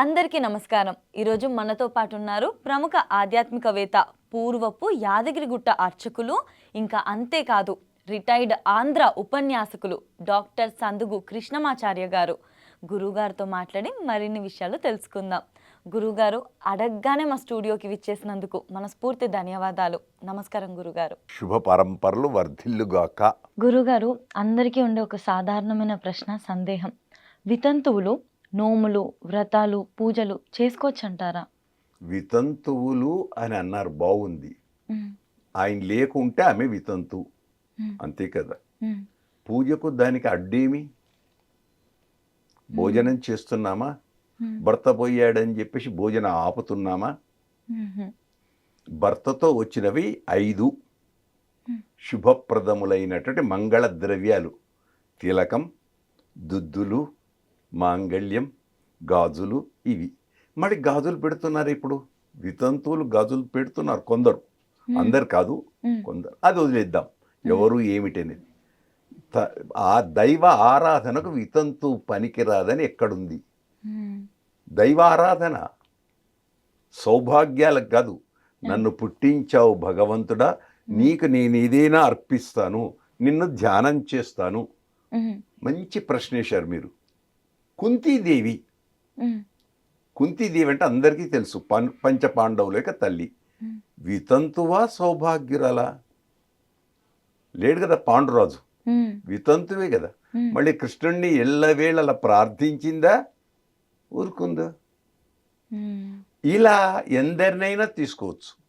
అందరికీ నమస్కారం. ఈరోజు మనతో పాటు ఉన్నారు ప్రముఖ ఆధ్యాత్మికవేత్త పూర్వపు యాదగిరిగుట్ట అర్చకులు ఇంకా అంతేకాదు రిటైర్డ్ ఆంధ్ర ఉపన్యాసకులు డాక్టర్ సందుగు కృష్ణమాచార్య గారు. గురువుగారితో మాట్లాడి మరిన్ని విషయాలు తెలుసుకుందాం. గురువుగారు అడగగానే మా స్టూడియోకి విచ్చేసినందుకు మనస్ఫూర్తి ధన్యవాదాలు. నమస్కారం గురుగారు శుభ పరంపరలు వర్ధిల్లుగాక. గురుగారు అందరికీ ఉండే ఒక సాధారణమైన ప్రశ్న సందేహం. వితంతువులు నోములు వ్రతాలు పూజలు చేసుకోవచ్చు అంటారా వితంతువులు అని అన్నారు బాగుంది ఆయన లేకుంటే ఆమె వితంతు. అంతే కదా. పూజకు దానికి అడ్డేమి? భోజనం చేస్తున్నామా? భర్త పోయాడని చెప్పేసి భోజనం ఆపుతున్నామా? భర్తతో వచ్చినవి ఐదు. శుభప్రదములైనటువంటి మంగళ ద్రవ్యాలు తిలకం దుద్దులు మాంగళ్యం గాజులు ఇవి. మరి గాజులు పెడుతున్నారు ఇప్పుడు? వితంతువులు గాజులు పెడుతున్నారు కొందరు. అందరు కాదు కొందరు. అది వదిలేద్దాం. ఎవరు ఏమిటనేది ఆ దైవ ఆరాధనకు వితంతు పనికిరాదని ఎక్కడుంది? దైవ ఆరాధన సౌభాగ్యాలకు కాదు. నన్ను పుట్టించావు భగవంతుడా నీకు నేను ఏదైనా అర్పిస్తాను నిన్ను ధ్యానం చేస్తాను. మంచి ప్రశ్న వేశారు మీరు. కుంతీదేవి. కుంతీదేవి అంటే అందరికీ తెలుసు. పం పంచ పాండవుల యొక్క తల్లి. వితంతువా సౌభాగ్యురాలా? లేడు కదా పాండురాజు. వితంతువే కదా. మళ్ళీ కృష్ణుణ్ణి ఎల్లవేళలా ప్రార్థించిందా? ఊరుకుందా? ఇలా ఎందరినైనా తీసుకోవచ్చు.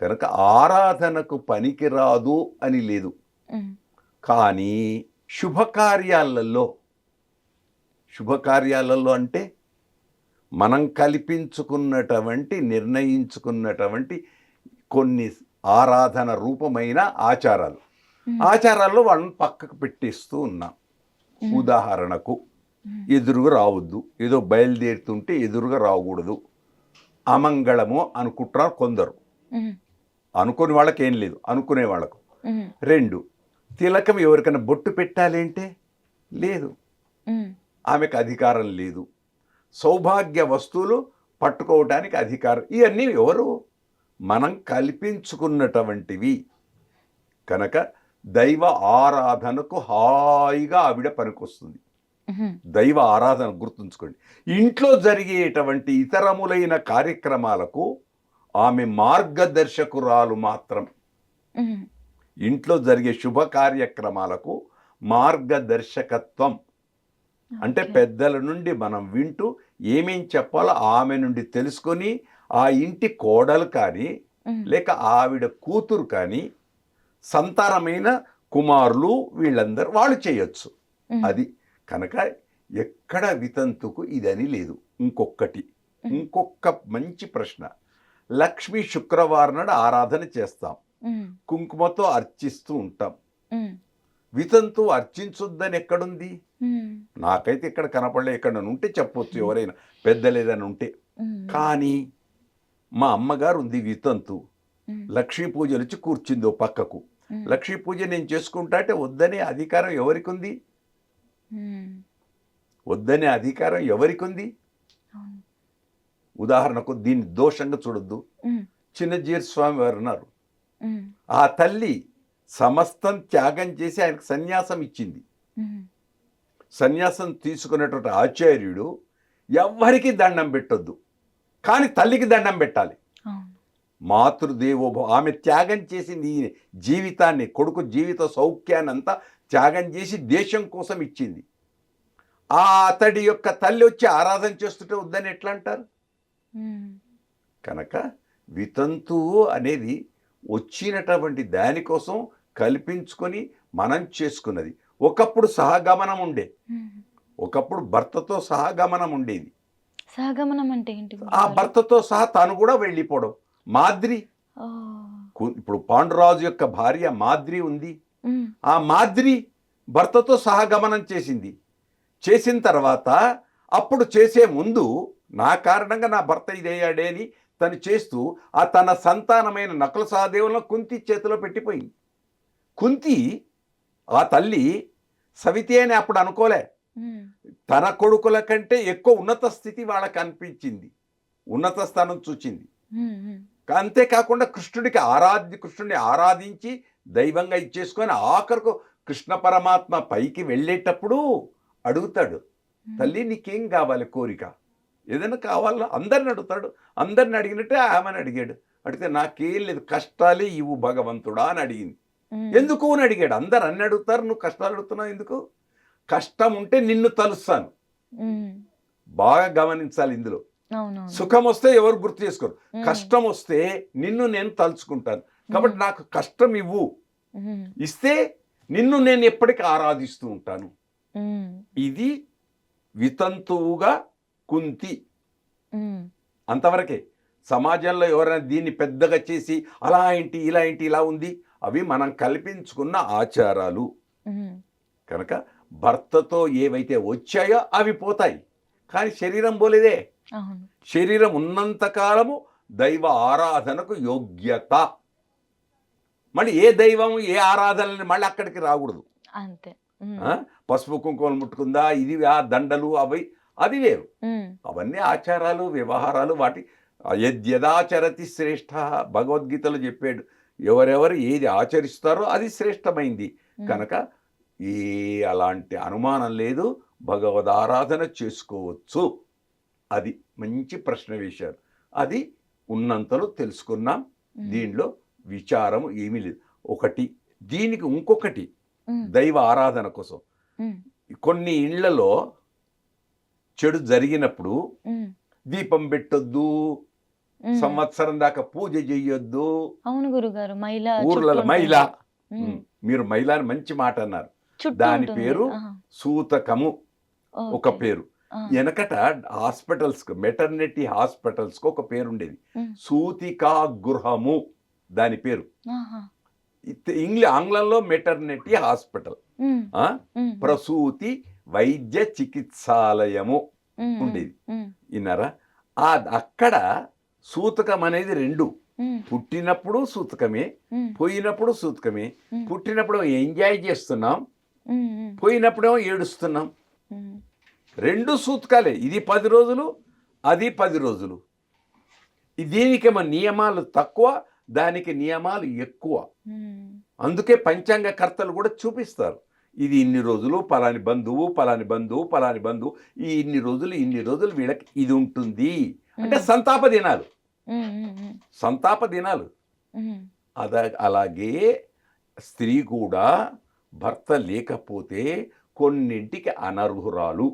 కనుక ఆరాధనకు పనికిరాదు అని లేదు. కానీ శుభకార్యాలలో శుభకార్యాలలో అంటే మనం కల్పించుకున్నటువంటి నిర్ణయించుకున్నటువంటి కొన్ని ఆరాధన రూపమైన ఆచారాలు. ఆచారాల్లో వాళ్ళని పక్కకు పెట్టేస్తూ ఉన్నాం. ఉదాహరణకు ఎదురుగా రావద్దు. ఏదో బయలుదేరుతుంటే ఎదురుగా రాకూడదు. అమంగళము అనుకుంటున్నారు కొందరు. అనుకునే వాళ్ళకి ఏం లేదు. అనుకునే వాళ్ళకు. రెండు తిలకం ఎవరికైనా బొట్టు పెట్టాలంటే? లేదు. ఆమెకు అధికారం లేదు. సౌభాగ్య వస్తువులు పట్టుకోవడానికి అధికారం. ఇవన్నీ ఎవరు? మనం కల్పించుకున్నటువంటివి. కనుక దైవ ఆరాధనకు హాయిగా ఆవిడ పనికొస్తుంది. దైవ ఆరాధన గుర్తుంచుకోండి. ఇంట్లో జరిగేటువంటి ఇతరములైన కార్యక్రమాలకు ఆమె మార్గదర్శకురాలు మాత్రం. ఇంట్లో జరిగే శుభ కార్యక్రమాలకు మార్గదర్శకత్వం. అంటే పెద్దల నుండి మనం వింటూ ఏమేం చెప్పాలో ఆమె నుండి తెలుసుకొని ఆ ఇంటి కోడలు కానీ లేక ఆవిడ కూతురు కానీ సంతానమైన కుమారులు వీళ్ళందరూ వాళ్ళు చేయొచ్చు. అది కనుక ఎక్కడ వితంతుకు ఇదని లేదు. ఇంకొకటి ఇంకొక మంచి ప్రశ్న. లక్ష్మీ శుక్రవారం నాడు ఆరాధన చేస్తాం. కుంకుమతో అర్చిస్తూ ఉంటాం. వితంతు అర్చించొద్దని ఎక్కడుంది నాకైతే ఇక్కడ కనపడలే ఎక్కడ ఉంటే చెప్పొచ్చు ఎవరైనా. పెద్దలు ఏదైనా ఉంటే కానీ మా అమ్మగారు ఉంది వితంతు లక్ష్మీ పూజలు వచ్చి కూర్చుంది ఓ పక్కకు. లక్ష్మీ పూజ నేను చేసుకుంటా అంటే వద్దనే అధికారం ఎవరికి ఉంది వద్దనే అధికారం ఎవరికి ఉంది ఉదాహరణకు దీన్ని దోషంగా చూడొద్దు. చిన్నజీర్ స్వామి వారు ఉన్నారు. ఆ తల్లి సమస్తం త్యాగం చేసి ఆయనకు సన్యాసం ఇచ్చింది. సన్యాసం తీసుకున్నటువంటి ఆచార్యుడు ఎవ్వరికి దండం పెట్టొద్దు. కానీ తల్లికి దండం పెట్టాలి. మాతృదేవోభవ ఆమె త్యాగం చేసింది జీవితాన్ని కొడుకు జీవిత సౌఖ్యాన్ని అంతా త్యాగం చేసి దేశం కోసం ఇచ్చింది. ఆ అతడి యొక్క తల్లి వచ్చి ఆరాధన చేస్తుంటే వద్దని ఎట్లా అంటారు? కనుక వితంతువు అనేది వచ్చినటువంటి దానికోసం కల్పించుకొని మనం చేసుకున్నది. ఒకప్పుడు సహగమనం ఉండే. ఒకప్పుడు భర్తతో సహగమనం ఉండేది. సహగమనం అంటే ఏంటి? ఆ? భర్తతో సహా తను కూడా వెళ్ళిపోవడం. మాద్రి. ఇప్పుడు పాండురాజు యొక్క భార్య మాద్రి ఉంది. ఆ మాద్రి భర్తతో సహగమనం చేసింది. చేసిన తర్వాత అప్పుడు చేసే ముందు నా కారణంగా నా భర్త ఇదయ్యాడే అని తను చేస్తూ ఆ తన సంతానమైన నకుల సహదేవులను కుంతి చేతిలో పెట్టిపోయింది. కుంతి ఆ తల్లి సవితి అని అప్పుడు అనుకోలే. తన కొడుకుల కంటే ఎక్కువ ఉన్నత స్థితి వాళ్ళకి అనిపించింది. ఉన్నత స్థానం చూచింది. అంతేకాకుండా కృష్ణుడికి ఆరాధ్య కృష్ణుడిని ఆరాధించి దైవంగా ఇచ్చేసుకొని ఆఖరుకు కృష్ణ పరమాత్మ పైకి వెళ్ళేటప్పుడు అడుగుతాడు. తల్లి నీకేం కావాలి కోరిక? ఏదైనా కావాలా? అందరిని అడుగుతాడు. అందరిని అడిగినట్టే ఆమెను అడిగాడు. అడిగితే నాకేం లేదు కష్టాలే ఇవ్వు భగవంతుడా అని అడిగింది. ఎందుకు అని అడిగాడు. అందరు అన్ని అడుగుతారు నువ్వు కష్టాలు అడుగుతున్నావు ఎందుకు? కష్టం ఉంటే నిన్ను తలుస్తాను. బాగా గమనించాలి ఇందులో. సుఖం వస్తే ఎవరు గుర్తు చేసుకోరు. కష్టం వస్తే నిన్ను నేను తలుచుకుంటాను. కాబట్టి నాకు కష్టం ఇవ్వు. ఇస్తే నిన్ను నేను ఎప్పటికీ ఆరాధిస్తూ ఉంటాను. ఇది వితంతువుగా కుంతి. అంతవరకే సమాజంలో ఎవరైనా దీన్ని పెద్దగా చేసి అలా ఏంటి ఇలా ఏంటి ఇలా ఉంది అవి మనం కల్పించుకున్న ఆచారాలు. కనుక భర్తతో ఏవైతే వచ్చాయో అవి పోతాయి. కానీ శరీరం పోలేదే. శరీరం ఉన్నంత కాలము దైవ ఆరాధనకు యోగ్యత. మళ్ళీ ఏ దైవం ఏ ఆరాధనని మళ్ళీ అక్కడికి రాకూడదు. అంతే? పసుపు కుంకుమలు ముట్టుకుందా ఇది ఆ దండలు అవి అది వేరు. అవన్నీ ఆచారాలు వ్యవహారాలు వాటి యద్యదాచరతి శ్రేష్ఠ. భగవద్గీతలో చెప్పాడు ఎవరెవరు ఏది ఆచరిస్తారో అది శ్రేష్టమైంది. కనుక ఏ అలాంటి అనుమానం లేదు. భగవద్ ఆరాధన చేసుకోవచ్చు. అది మంచి ప్రశ్న వేశారు. అది ఉన్నంతలో తెలుసుకున్నాం. దీనిలో విచారం ఏమీ లేదు. ఒకటి దీనికి ఇంకొకటి దైవ ఆరాధన కోసం. కొన్ని ఇళ్ళలో చెడు జరిగినప్పుడు దీపం పెట్టొద్దు. సంవత్సరం దాకా పూజ చెయ్యొద్దు. అవును గురుగారు మైల ఊర్లలో మైల. ఉమ్, మీరు మైల అని మంచి మాట అన్నారు. దాని. పేరు సూతకము. ఒక. పేరు. వెనకట హాస్పిటల్స్ మెటర్నిటీ హాస్పిటల్స్కు ఒక పేరు ఉండేది. సూతికా గృహము దాని పేరు. ఇంగ్లీ ఆంగ్లంలో మెటర్నిటీ హాస్పిటల్. ప్రసూతి వైద్య చికిత్సాలయము ఉండేది. విన్నారా? అక్కడ సూతకం అనేది రెండు. పుట్టినప్పుడు సూతకమే పోయినప్పుడు సూతకమే. పుట్టినప్పుడు ఎంజాయ్ చేస్తున్నాం పోయినప్పుడేమో ఏడుస్తున్నాం. రెండు సూతకాలే. ఇది పది రోజులు అది పది రోజులు. దీనికేమో నియమాలు తక్కువ దానికి నియమాలు ఎక్కువ. అందుకే పంచాంగ కర్తలు కూడా చూపిస్తారు. ఇది ఇన్ని రోజులు పలాని బంధువు పలాని బంధువు పలాని బంధువు. ఈ ఇన్ని రోజులు ఇన్ని రోజులు వీళ్ళకి ఇది ఉంటుంది. అంటే సంతాప దినాలు. సంతాప దినాలు. అద అలాగే స్త్రీ కూడా భర్త లేకపోతే కొన్నింటికి అనర్హురాలు.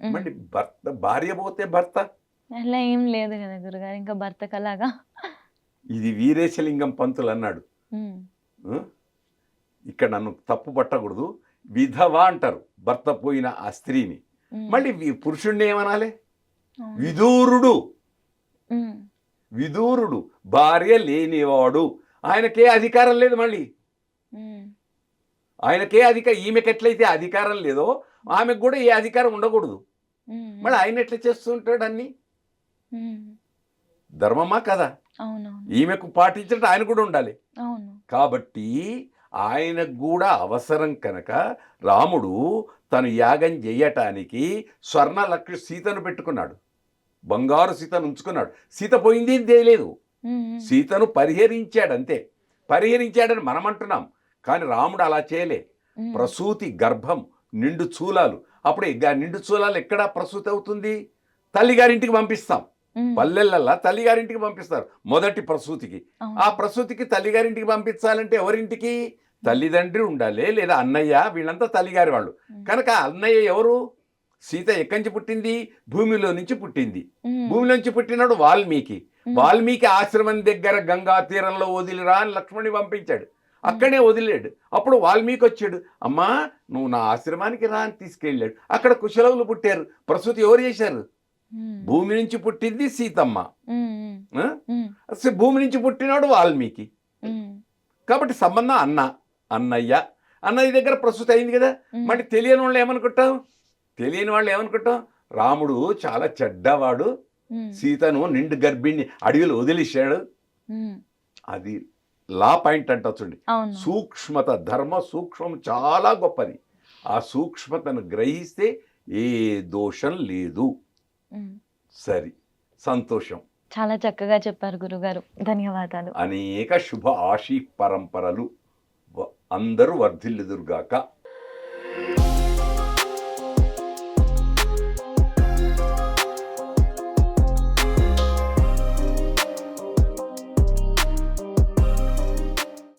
మళ్ళీ భర్త భార్య పోతే భర్త? అలా ఏం లేదు కదా గురుగారు ఇంకా భర్తకు అలాగా ఇది వీరేశలింగం పంతులు అన్నాడు? ఇక్కడ నన్ను తప్పు పట్టకూడదు. విధవ అంటారు భర్త పోయిన ఆ స్త్రీని. మళ్ళీ పురుషుణ్ణి ఏమనాలి. విదూరుడు. విదూరుడు భార్య లేనివాడు. ఆయనకే అధికారం లేదు మళ్ళీ. ఆయనకే అధిక ఈమెకి ఎట్లయితే అధికారం లేదో ఆమెకు కూడా ఏ అధికారం ఉండకూడదు. మళ్ళీ ఆయన ఎట్లా చేస్తూ ఉంటాడు అన్ని ధర్మమా కదా? ఈమెకు పాటించడం ఆయన కూడా ఉండాలి. కాబట్టి ఆయనకు కూడా అవసరం కనుక రాముడు తను యాగం చెయ్యటానికి స్వర్ణ లక్ష్మి సీతను పెట్టుకున్నాడు. బంగారు సీతను ఉంచుకున్నాడు. సీత పోయింది తెలియలేదు సీతను పరిహరించాడు అంతే. పరిహరించాడని మనం అంటున్నాం కానీ రాముడు అలా చేయలే. ప్రసూతి గర్భం నిండు చూలాలు. అప్పుడు నిండు చూలాలు ఎక్కడ ప్రసూతి అవుతుంది? తల్లిగారింటికి పంపిస్తాం. పల్లెలల్లా తల్లిగారింటికి పంపిస్తారు మొదటి ప్రసూతికి. ఆ ప్రసూతికి తల్లిగారింటికి పంపించాలంటే ఎవరింటికి? తల్లిదండ్రి ఉండాలి లేదా అన్నయ్య వీళ్ళంతా తల్లిగారి వాళ్ళు. కనుక అన్నయ్య ఎవరు? సీత ఎక్కడి నుంచి పుట్టింది? భూమిలో నుంచి పుట్టింది. ఉమ్, భూమిలో నుంచి పుట్టినాడు వాల్మీకి. వాల్మీకి ఆశ్రమం దగ్గర గంగా తీరంలో వదిలిరా అని లక్ష్మణి పంపించాడు. అక్కడే వదిలేడు. అప్పుడు వాల్మీకి వచ్చాడు. అమ్మా నువ్వు నా ఆశ్రమానికి రా అని తీసుకెళ్ళాడు. అక్కడ కుశలవులు పుట్టారు. ప్రసూతి ఎవరు చేశారు? భూమి నుంచి పుట్టింది సీతమ్మ. అసలు భూమి నుంచి పుట్టినాడు వాల్మీకి. కాబట్టి సంబంధం అన్న అన్నయ్య. అన్నయ్య దగ్గర ప్రస్తుతం అయింది కదా? మరి తెలియని వాళ్ళు ఏమనుకుంటాం తెలియని వాళ్ళు ఏమనుకుంటాం? రాముడు చాలా చెడ్డవాడు. సీతను నిండు గర్భిణి అడవిలో వదిలేశాడు. అది లా పాయింట్ అంట చూడండి. సూక్ష్మత ధర్మ సూక్ష్మం చాలా గొప్పది. ఆ సూక్ష్మతను గ్రహిస్తే ఏ దోషం లేదు. సరి. సంతోషం. చాలా చక్కగా చెప్పారు గురుగారు. ధన్యవాదాలు. అనేక శుభ ఆశీ పరంపరలు అందరూ వర్ధిల్లుదురుగాక.